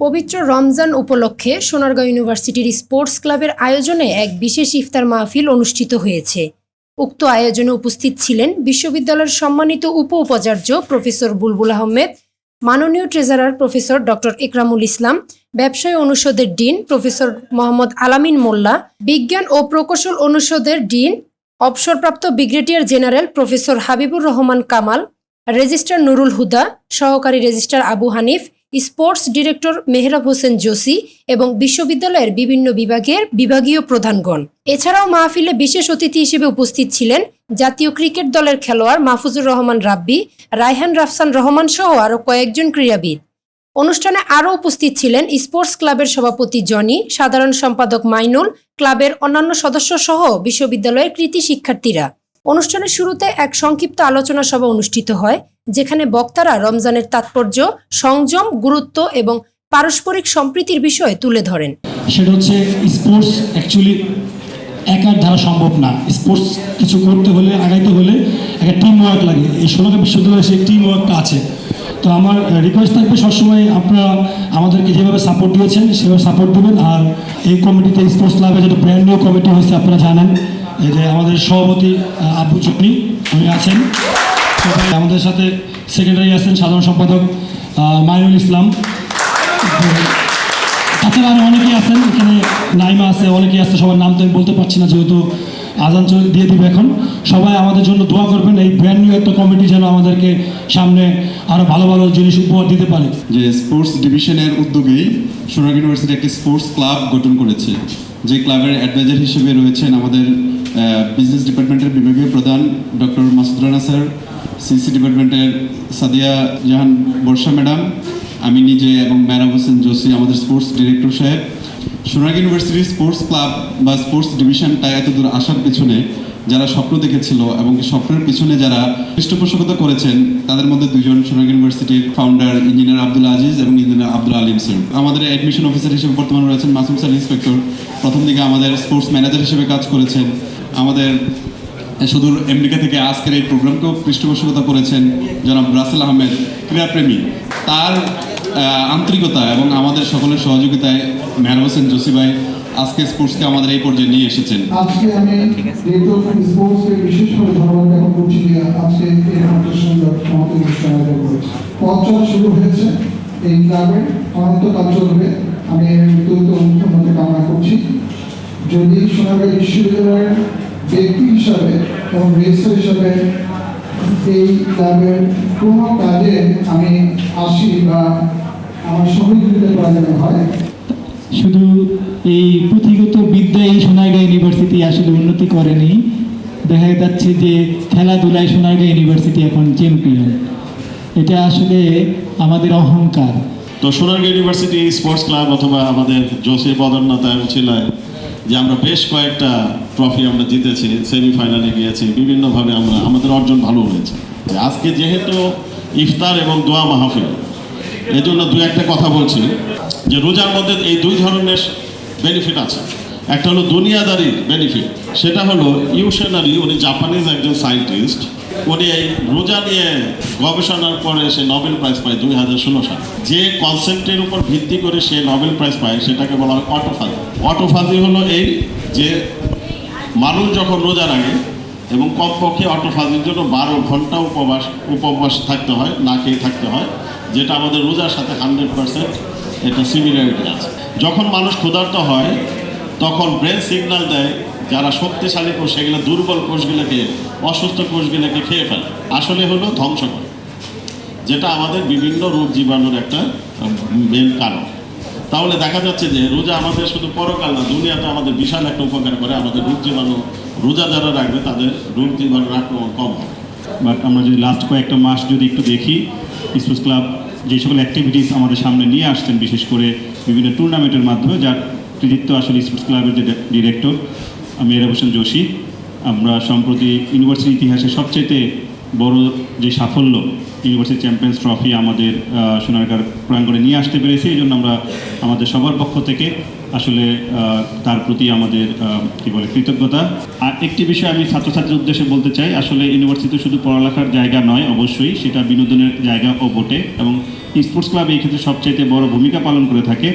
পবিত্র রমজান উপলক্ষে সোনারগাঁও ইউনিভার্সিটির স্পোর্টস ক্লাবের আয়োজনে এক বিশেষ ইফতার মাহফিল অনুষ্ঠিত হয়েছে। উক্ত আয়োজনে উপস্থিত ছিলেন বিশ্ববিদ্যালয়ের সম্মানিত উপ উপাচার্য প্রফেসর বুলবুল আহমেদ, মাননীয় treasurer professor doctor Ikramul Islam, ব্যবসায় অনুষদের ডিন প্রফেসর মোহাম্মদ আলামিন মোল্লা, বিজ্ঞান ও প্রকৌশল অনুষদের ডিন অবসরপ্রাপ্ত brigadier general professor Habibur Rahman Kamal, registrar Nurul Huda, সহকারী registrar Abu Hanif sports director Mehrab Hossain Josi এবং বিশ্ববিদ্যালয়ের বিভিন্ন বিভাগের বিভাগীয় প্রধানগণ। এছাড়াও মাহফিলে বিশেষ অতিথি হিসেবে উপস্থিত ছিলেন জাতীয় ক্রিকেট দলের খেলোয়াড় মাহফুজুর রহমান রাব্বি, রায়হান রাফসান রহমান সহ আরও কয়েকজন ক্রীড়াবিদ। অনুষ্ঠানে আরও উপস্থিত ছিলেন স্পোর্টস ক্লাবের সভাপতি জনি, সাধারণ সম্পাদক মাইনুল, ক্লাবের অন্যান্য সদস্য সহ বিশ্ববিদ্যালয়ের কৃতি শিক্ষার্থীরা। অনুষ্ঠানের শুরুতে এক সংক্ষিপ্ত আলোচনা সভা অনুষ্ঠিত হয়, যেখানে বক্তারা রমজানের তাৎপর্য, সংযম, গুরুত্ব এবং পারস্পরিক সম্প্রীতির বিষয়ে তুলে ধরেন। সেটা হচ্ছে স্পোর্টস অ্যাকচুয়ালি একার দ্বারা সম্ভব না। স্পোর্টস কিছু করতে হলে, আগাইতে হলে একটা টিম ওয়ার্ক লাগে। এই সোনাকা বিশ্ববিদ্যালয়ে সেই টিম ওয়ার্কটা আছে। তো আমার রিকোয়েস্ট থাকবে সবসময় আপনারা আমাদেরকে যেভাবে সাপোর্ট দিয়েছেন, সেভাবে সাপোর্ট দেবেন। আর এই কমিটিতে স্পোর্টস ক্লাবে যেটা ব্র্যান্ড নিউ কমিটি হয়েছে, আপনারা জানেন। এই যে আমাদের সভাপতি আব্বু চুপনি উনি আছেন। আমাদের সাথে সেক্রেটারি আছেন, সাধারণ সম্পাদক মাইনুল ইসলাম। তাছাড়া আরও অনেকেই আছেন, এখানে নাইমা আছে, অনেকেই আছে, সবার নাম তো আমি বলতে পারছি না, যেহেতু আজান দিয়ে দিবে এখন। সবাই আমাদের জন্য দোয়া করবেন, এই ব্র্যান্ড নিউ একটা কমিটি যেন আমাদেরকে সামনে আরও ভালো ভালো জিনিস উপহার দিতে পারে। যে স্পোর্টস ডিভিশনের উদ্যোগেই সোনার ইউনিভার্সিটি একটি স্পোর্টস ক্লাব গঠন করেছে। যে ক্লাবের অ্যাডভাইজার হিসেবে রয়েছেন আমাদের বিজনেস ডিপার্টমেন্টের বিভাগীয় প্রধান doctor Masud Rana sir CC ডিপার্টমেন্টের সাদিয়া জাহান বর্ষা ম্যাডাম, আমি নিজে এবং ম্যারাম হোসেন জোসি আমাদের স্পোর্টস ডিরেক্টর সাহেব। সোনারগাঁ ইউনিভার্সিটির স্পোর্টস ক্লাব বা স্পোর্টস ডিভিশনটা এত দূর আসার পেছনে যারা স্বপ্ন দেখেছিল এবং স্বপ্নের পিছনে যারা পৃষ্ঠপোষকতা করেছেন, তাদের মধ্যে দুজন সোনারগাঁ ইউনিভার্সিটির ফাউন্ডার ইঞ্জিনিয়ার আব্দুল আজিজ এবং ইঞ্জিনিয়ার আব্দুল আলিম স্যার আমাদের অ্যাডমিশন অফিসার হিসেবে বর্তমানে রয়েছেন মাসুম স্যার ইন্সপেক্টর প্রথম দিকে আমাদের স্পোর্টস ম্যানেজার হিসেবে কাজ করেছেন। আমাদের সুদূর আমেরিকা থেকে আজকের এই প্রোগ্রামকেও পৃষ্ঠপোষকতা করেছেন জনাব রাসেল আহমেদ, ক্রীড়াপ্রেমী। তার আন্তরিকতা এবং আমাদের সকলের সহযোগিতায় মেহর হোসেন জসি ভাই আজকে স্পোর্টসকে আমাদের এই পর্যায়ে নিয়ে এসেছেন। আজকে আমি স্পোর্টসকে বিশেষভাবে ধন্যবাদ জ্ঞাপন করছি যে আজকে এই আমাদের অনুষ্ঠান আয়োজন করেছে পথ শুরু হয়েছে এই ক্লাবে চলবে। আমি এর কামনা করছি। যদি সোনাগাঁও বিশ্ববিদ্যালয়ের ব্যক্তি হিসাবে এবং রেজিস্টার হিসাবে এই ক্লাবের কোনো কাজে আমি আসি বা আমার সহযোগিতা করা যেন হয়। শুধু এই পুঁথিগত বিদ্যায় সোনারগাঁ ইউনিভার্সিটি আসলে উন্নতি করেনি। দেখা যাচ্ছে যে খেলাধুলায় সোনারগাঁ ইউনিভার্সিটি এখন চ্যাম্পিয়ন এটা আসলে আমাদের অহংকার। তো সোনারগাঁ ইউনিভার্সিটি স্পোর্টস ক্লাব অথবা আমাদের জোসে পদোন্নতায় উচিলায় যে আমরা বেশ কয়েকটা ট্রফি আমরা জিতেছি সেমিফাইনালে গিয়েছি, বিভিন্নভাবে আমরা, আমাদের অর্জন ভালো হয়েছে। আজকে যেহেতু ইফতার এবং দোয়া মাহফিল, এজন্য দু একটা কথা বলছি, যে রোজার মধ্যে এই দুই ধরনের বেনিফিট আছে। একটা হলো দুনিয়াদারি বেনিফিট সেটা হলো ইউশনারি, উনি জাপানিজ একজন সায়েন্টিস্ট উনি এই রোজা নিয়ে গবেষণার পরে সে নোবেল প্রাইজ পায় দুই হাজার ষোলো সালে। যে কনসেপ্টের উপর ভিত্তি করে সে নোবেল প্রাইজ পায়, সেটাকে বলা হয় অটোফাজি অটোফাজি হলো এই যে মানুষ যখন রোজা রাখে এবং কমপক্ষে অটোফাজির জন্য বারো ঘণ্টা উপবাস উপবাস থাকতে হয়, না খেয়ে থাকতে হয়, যেটা আমাদের রোজার সাথে হান্ড্রেড পার্সেন্ট এটা সিমিলারিটি আছে। যখন মানুষ ক্ষুধার্ত হয়, তখন ব্রেন সিগন্যাল দেয় যারা শক্তিশালী কোষ, সেগুলো দুর্বল কোষগুলোকে, অসুস্থ কোষগুলোকে খেয়ে ফেলে। আসলে হলো ধ্বংস করে, যেটা আমাদের বিভিন্ন রোগ জীবাণুর একটা মেন কারণ। তাহলে দেখা যাচ্ছে যে রোজা আমাদের শুধু পরকাল না, দুনিয়াতে আমাদের বিশাল একটা উপকার করে, আমাদের রোগ জীবাণু রোজা যারা রাখবে, তাদের রোগ জীবাণুর আক্রমণ কম হবে। বাট আমরা যদি লাস্ট কয়েকটা মাস যদি একটু দেখি স্পোর্টস ক্লাব যে সকল অ্যাক্টিভিটিস আমাদের সামনে নিয়ে আসছেন, বিশেষ করে বিভিন্ন টুর্নামেন্টের মাধ্যমে, যার কৃতিত্ব আসলে স্পোর্টস ক্লাবের যে ডিরেক্টর মেহরাব হোসেন যোশী আমরা সম্প্রতি ইউনিভার্সিটি ইতিহাসে সবচেয়ে বড় যে সাফল্য, ইউনিভার্সিটি চ্যাম্পিয়ন্স ট্রফি আমাদের সোনারগাঁর প্রাঙ্গণে নিয়ে আসতে পেরেছি, এই জন্য আমরা আমাদের সবার পক্ষ থেকে আসলে তার প্রতি আমাদের কি বলে, কৃতজ্ঞতা। আর একটি বিষয় আমি ছাত্রছাত্রীর উদ্দেশ্যে বলতে চাই, আসলে ইউনিভার্সিটি শুধু পড়ালেখার জায়গা নয়, অবশ্যই সেটা বিনোদনের জায়গা ও বটে, এবং স্পোর্টস ক্লাব এই ক্ষেত্রে সবচাইতে বড় ভূমিকা পালন করে থাকে।